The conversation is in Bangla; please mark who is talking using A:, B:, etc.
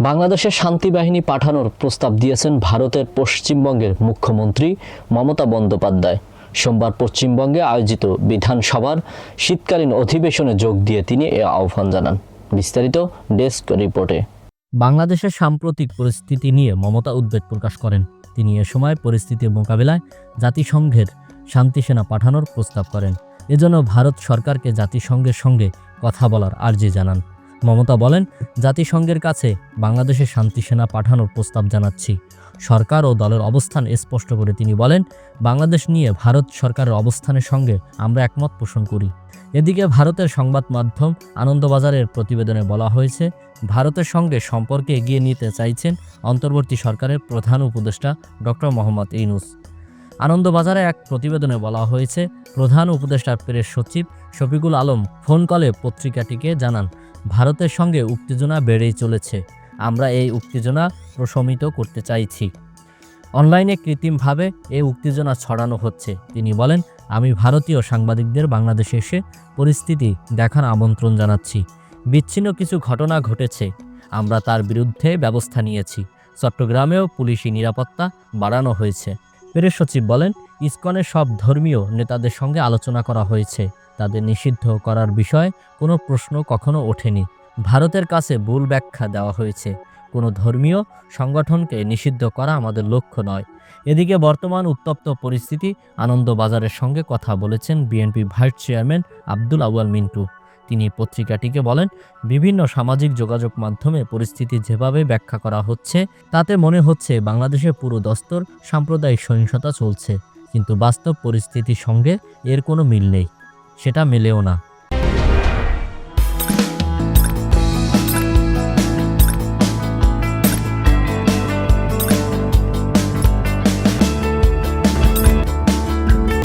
A: বাংলাদেশে শান্তি বাহিনী পাঠানোর প্রস্তাব দিয়েছেন ভারতের পশ্চিমবঙ্গের মুখ্যমন্ত্রী মমতা বন্দ্যোপাধ্যায়। সোমবার পশ্চিমবঙ্গে আয়োজিত বিধানসভার শীতকালীন অধিবেশনে যোগ দিয়ে তিনি এ আহ্বান জানান। বিস্তারিত ডেস্ক রিপোর্টে।
B: বাংলাদেশের সাম্প্রতিক পরিস্থিতি নিয়ে মমতা উদ্বেগ প্রকাশ করেন। তিনি এ সময় পরিস্থিতির মোকাবিলায় জাতিসংঘের শান্তি সেনা পাঠানোর প্রস্তাব করেন। এজন্য ভারত সরকারকে জাতিসংঘের সঙ্গে কথা বলার আর্জি জানান। মমতা বলেন, জাতিসংঘের কাছে বাংলাদেশে শান্তি সেনা পাঠানোর প্রস্তাব জানাচ্ছি। সরকার ও দলের অবস্থান স্পষ্ট করে তিনি বলেন, বাংলাদেশ নিয়ে ভারত সরকারের অবস্থানের সঙ্গে আমরা একমত পোষণ করি। এদিকে ভারতের সংবাদ মাধ্যম আনন্দবাজারের প্রতিবেদনে বলা হয়েছে, ভারতের সঙ্গে সম্পর্কে এগিয়ে নিতে চাইছেন অন্তর্বর্তী সরকারের প্রধান উপদেষ্টা ডক্টর মোহাম্মদ ইউনুস। আনন্দবাজারে এক প্রতিবেদনে বলা হয়েছে, প্রধান উপদেষ্টার প্রেস সচিব শফিকুল আলম ফোন কলে পত্রিকাটিকে জানান ভারতের সঙ্গে উত্তেজনা বেড়েই চলেছে। আমরা এই উত্তেজনা প্রশমিত করতে চাইছি। অনলাইনে কৃত্রিমভাবে এই উত্তেজনা ছড়ানো হচ্ছে। তিনি বলেন, আমি ভারতীয় সাংবাদিকদের বাংলাদেশে এসে পরিস্থিতি দেখার আমন্ত্রণ জানাচ্ছি। বিচ্ছিন্ন কিছু ঘটনা ঘটেছে। আমরা তার বিরুদ্ধে ব্যবস্থা নিয়েছি। চট্টগ্রামেও পুলিশি নিরাপত্তা বাড়ানো হয়েছে। প্রেস সচিব বলেন ইসকনের সব ধর্মীয় নেতাদের সঙ্গে আলোচনা করা হয়েছে। তাদের নিষিদ্ধ করার বিষয়ে কোনো প্রশ্ন কখনো ওঠেনি। ভারতের কাছে ভুল ব্যাখ্যা দেওয়া হয়েছে। কোনো ধর্মীয় সংগঠনকে নিষিদ্ধ করা আমাদের লক্ষ্য নয়। এদিকে বর্তমান উত্তপ্ত পরিস্থিতি আনন্দবাজারের সঙ্গে কথা বলেছেন BNP vice chairman Abdul Awal Mintu. তিনি পত্রিকাটিকে বলেন, বিভিন্ন সামাজিক যোগাযোগ মাধ্যমে পরিস্থিতি যেভাবে ব্যাখ্যা করা হচ্ছে, তাতে মনে হচ্ছে বাংলাদেশে পুরো দস্তর সাম্প্রদায়িক সহিংসতা চলছে। কিন্তু বাস্তব পরিস্থিতির সঙ্গে এর কোনো মিল নেই। সেটা মেলেও না।